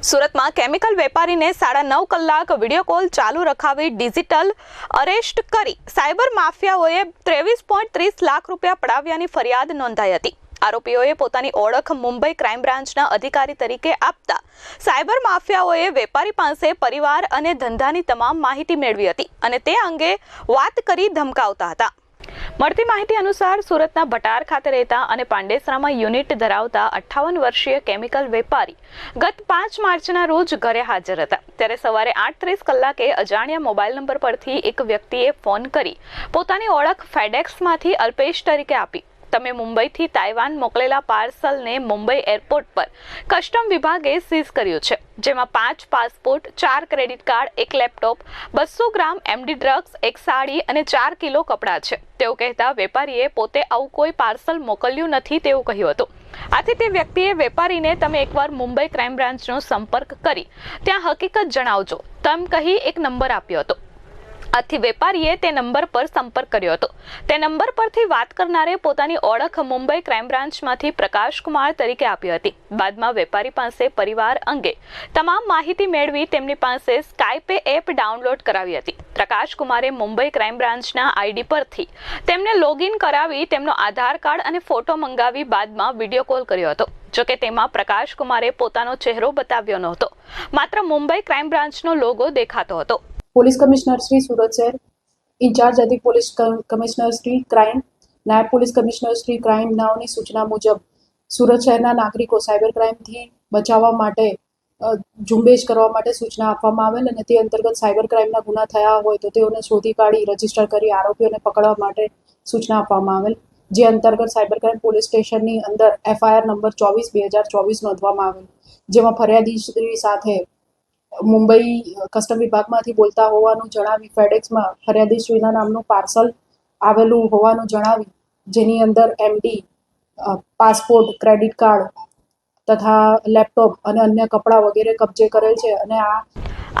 સુરતમાં કેમિકલ વેપારીને સાડા નવ કલાક વીડિયો કોલ ચાલુ રખાવી ડિજિટલ અરેસ્ટ કરી સાયબર માફિયાઓએ ત્રેવીસ પોઈન્ટ ત્રીસ લાખ રૂપિયા પડાવ્યાની ફરિયાદ નોંધાઈ હતી. આરોપીઓએ પોતાની ઓળખ મુંબઈ ક્રાઇમ બ્રાન્ચના અધિકારી તરીકે આપતા સાયબર માફિયાઓએ વેપારી પાસે પરિવાર અને ધંધાની તમામ માહિતી મેળવી હતી અને તે અંગે વાત કરી ધમકાવતા હતા. મળતી માહિતી અનુસાર સુરતના ભટાર ખાતે રહેતા અને પાંડેસરામાં યુનિટ ધરાવતા અઠ્ઠાવન વર્ષીય કેમિકલ વેપારી ગત પાંચ માર્ચના રોજ ઘરે હાજર હતા. ત્યારે સવારે આઠ ત્રીસ કલાકે અજાણ્યા મોબાઈલ નંબર પરથી એક વ્યક્તિએ ફોન કરી પોતાની ઓળખ ફેડેક્સમાંથી અલ્પેશ તરીકે આપી. તમે મુંબઈથી તાઇવાન મોકલેલા પાર્સલને મુંબઈ એરપોર્ટ પર કસ્ટમ વિભાગે સીઝ કર્યું છે, જેમાં પાંચ પાસપોર્ટ, ચાર ક્રેડિટ કાર્ડ, એક લેપટોપ, બસો ગ્રામ એમડી ડ્રગ્સ, એક સાડી અને ચાર કિલો કપડાં છે. તેઓ કહેતા વેપારીએ પોતે આવું કોઈ પાર્સલ મોકલ્યું નથી તેવું કહ્યું હતું. આથી તે વ્યક્તિએ વેપારીને તમે એકવાર મુંબઈ ક્રાઇમ બ્રાન્ચનો સંપર્ક કરી, ત્યાં હકીકત જણાવજો. તેમ કહી એક નંબર આપ્યો હતો. આથી વેપારીએ તે નંબર પર સંપર્ક કર્યો હતો. તે નંબર પરથી વાત કરનારે પોતાની ઓળખ મુંબઈ ક્રાઇમ બ્રાન્ચમાંથી પ્રકાશકુમાર તરીકે આપી હતી. બાદમાં વેપારી પાસે પરિવાર અંગે તમામ માહિતી મેળવી તેમની પાસે સ્કાયપે એપ ડાઉનલોડ કરાવી હતી. પ્રકાશકુમારે મુંબઈ ક્રાઇમ બ્રાન્ચના આઈડી પરથી તેમને લોગિન કરાવી તેમનો આધાર કાર્ડ અને ફોટો મંગાવી બાદમાં વીડિયો કોલ કર્યો હતો. જોકે તેમાં પ્રકાશકુમારે પોતાનો ચહેરો બતાવ્યો નહોતો. માત્ર મુંબઈ ક્રાઇમ બ્રાન્ચનો લોગો દેખાતો હતો. પોલીસ કમિશનર શ્રી સુરત શહેર, ઇન્ચાર્જ અધિક પોલીસ કમિશનર શ્રી ક્રાઇમ, નાયબ પોલીસ કમિશનર શ્રી ક્રાઇમ નાઓની સૂચના મુજબ, સુરત શહેરના નાગરિકો સાયબર ક્રાઇમથી બચાવવા માટે ઝુંબેશ કરવા માટે સૂચના આપવામાં આવેલ અને તે અંતર્ગત સાયબર ક્રાઇમના ગુના થયા હોય તો તેઓને શોધી કાઢી, રજિસ્ટર કરી આરોપીઓને પકડવા માટે સૂચના આપવામાં આવેલ. જે અંતર્ગત સાયબર ક્રાઇમ પોલીસ સ્ટેશનની અંદર એફઆઈઆર નંબર ચોવીસ બે હજાર ચોવીસ નોંધવામાં આવેલ, જેમાં ફરિયાદી સાથે મુંબઈ કસ્ટમ વિભાગમાંથી બોલતા હોવાનું જણાવી ફેડેક્સમાં ફરિયાદીશ્રીના નામનું પાર્સલ આવેલું હોવાનું જણાવી જેની અંદર એમડી પાસપોર્ટ, ક્રેડિટ કાર્ડ તથા લેપટોપ અને અન્ય કપડાં વગેરે કબજે કરેલ છે. અને આ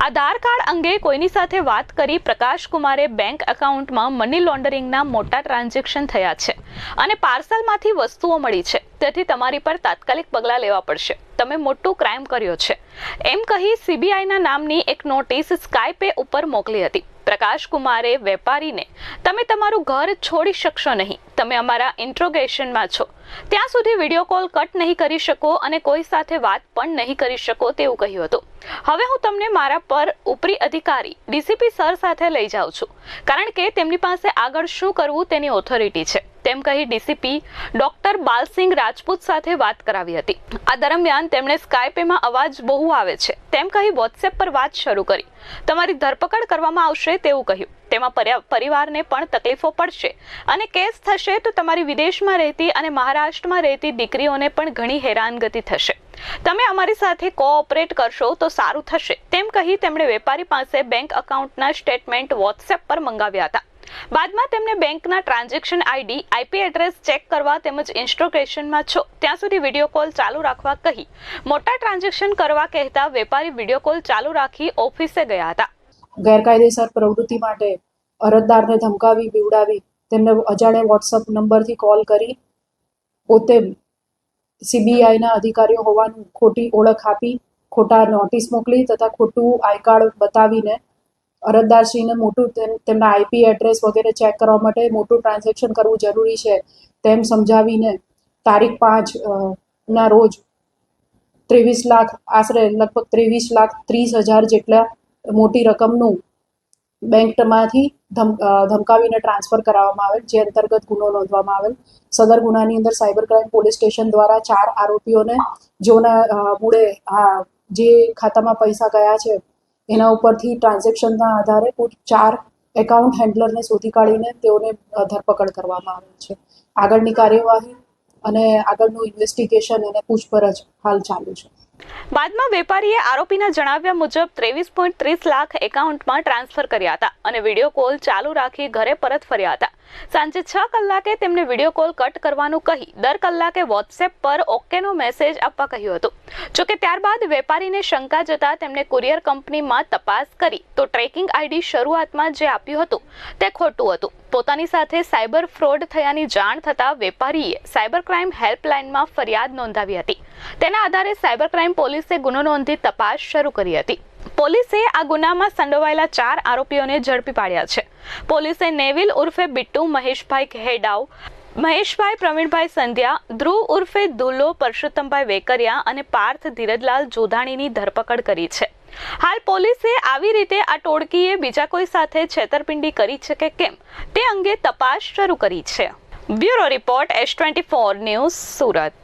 આધાર કાર્ડ અંગે કોઈની સાથે વાત કરી પ્રકાશ કુમારે બેંક એકાઉન્ટમાં મની લોન્ડરિંગના મોટા ટ્રાન્ઝેક્શન થયા છે અને પાર્સલમાંથી વસ્તુઓ મળી છે. તેથી તમારી પર તાત્કાલિક પગલાં લેવા પડશે. તમે મોટું ક્રાઇમ કર્યો છે. એમ કહી સીબીઆઈના નામની એક નોટિસ સ્કાયપે ઉપર મોકલી હતી. પ્રકાશ કુમારે વેપારીને, તમે તમારું ઘર છોડી શકશો નહીં. તમે અમારા ઇન્ટ્રોગેશનમાં છો. ત્યાં સુધી વીડિયો કોલ કટ નહીં કરી શકો અને કોઈ સાથે વાત પણ નહીં કરી શકો, તેવું કહ્યું હતું. હવે હું તમને મારા પર ઉપરી અધિકારી, ડીસીપી સર સાથે લઈ જાઉં છું, કારણ કે તેમની પાસે આગળ શું કરવું તેની ઓથોરિટી છે. તેમ કહી ડીસીપી ડોક્ટર બાલસિંહ રાજપૂત સાથે વાત કરાવી હતી. આ દરમિયાન તેમણે સ્કાયપેમાં અવાજ બહુ આવે છે. તેમ કહી વોટ્સએપ પર વાત શરૂ કરી. તમારી ધરપકડ કરવામાં આવશે તેવું કહ્યું. તેમાં પરિવારને પણ તકલીફો પડશે અને કેસ થશે તો તમારી વિદેશમાં રહેતી અને મહારાષ્ટ્રમાં રહેતી દીકરીઓને પણ ઘણી હેરાનગતિ થશે. તમે અમારી સાથે કોઓપરેટ કરશો તો સારું થશે. તેમ કહી તેમણે વેપારી પાસે બેંક એકાઉન્ટના સ્ટેટમેન્ટ વોટ્સએપ પર મંગાવ્યા હતા. બાદમાં તેમને બેંકના transaction ID, IP address check કરવા તેમજ ઇન્સ્ટોકેશનમાં છો. ત્યાં સુધી વીડિયો કોલ ચાલુ રાખવા કહી. મોટા ટ્રાન્ઝેક્શન કરવા કહેતા વેપારી વીડિયો કોલ ચાલુ રાખી ઓફિસે ગયા હતા. ગેરકાયદેસર પ્રવૃત્તિ માટે અરજદારને ધમકાવી, બીવડાવી, તેમને અજાણે વોટ્સઅપ નંબરથી કોલ કરી, પોતે સીબીઆઈના અધિકારીઓ હોવાનું ખોટી ઓળખ આપી, ખોટા નોટિસ મોકલી તથા ખોટું આઈ કાર્ડ બતાવીને અરજદારશ્રીને મોટું તેમ- તેમના આઈપી એડ્રેસ વગેરે ચેક કરવા માટે મોટું ટ્રાન્ઝેક્શન કરવું જરૂરી છે, તેમ સમજાવીને તારીખ પાંચ ના રોજ ત્રેવીસ લાખ, આશરે લગભગ ત્રેવીસ લાખ ત્રીસ હજાર જેટલા મોટી રકમનું બેંકમાંથી ધમ ધમકાવીને ટ્રાન્સફર કરાવવામાં આવેલ, જે અંતર્ગત ગુનો નોંધવામાં આવેલ. સદર ગુનાની અંદર સાયબર ક્રાઇમ પોલીસ સ્ટેશન દ્વારા ચાર આરોપીઓને, જેઓના મૂળે જે ખાતામાં પૈસા ગયા છે એના ઉપરથી ટ્રાન્ઝેક્શનના આધારે કુલ ચાર એકાઉન્ટ હેન્ડલરને શોધી કાઢીને તેઓને ધરપકડ કરવામાં આવે છે. આગળની કાર્યવાહી અને આગળનું ઇન્વેસ્ટિગેશન અને પૂછપરછ હાલ ચાલુ છે. બાદમાં વેપારીએ આરોપીના જણાવ્યા મુજબ ત્રેવીસ પોઈન્ટ ત્રીસ લાખ એકાઉન્ટમાં ટ્રાન્સફર કર્યા હતા અને વીડિયો કોલ ચાલુ રાખી ઘરે પરત ફર્યા હતા. સાંજે છ કલાકે તેમને વીડિયો કોલ કટ કરવાનું કહી દર કલાકે વોટ્સએપ પર ઓકેનો મેસેજ આપવા કહ્યું હતું. જોકે ત્યારબાદ વેપારીને શંકા જતા તેમણે કુરિયર કંપનીમાં તપાસ કરી તો ટ્રેકિંગ આઈડી શરૂઆતમાં જે આપ્યું હતું તે ખોટું હતું. પોતાની સાથે સાયબર ફ્રોડ થયાની જાણ થતાં વેપારીએ સાયબર ક્રાઇમ હેલ્પલાઇનમાં ફરિયાદ નોંધાવી હતી. તેના આધારે સાયબર ક્રાઇમ પોલીસે ગુનો નોંધી તપાસ શરૂ કરી હતી. પોલીસે આ ગુનામાં સંડોવાયેલા ચાર આરોપીઓને ઝડપી પાડ્યા છે. પોલીસે નેવિલ ઉર્ફે બિટ્ટુ, મહેશભાઈ હેડાવ મહેશભાઈ પ્રવીણભાઈ સંધ્યા, ધ્રુવ ઉર્ફે દુલ્લો, પરસોત્તમભાઈ વેકરિયા અને પાર્થ ધીરજલાલ જોધાણીની ધરપકડ કરી છે. હાલ પોલીસે આવી રીતે આ ટોળકીએ બીજા કોઈ સાથે છેતરપિંડી કરી છે કે કેમ? તે અંગે તપાસ શરૂ કરી છે. Bureau report, S twenty four news, Surat.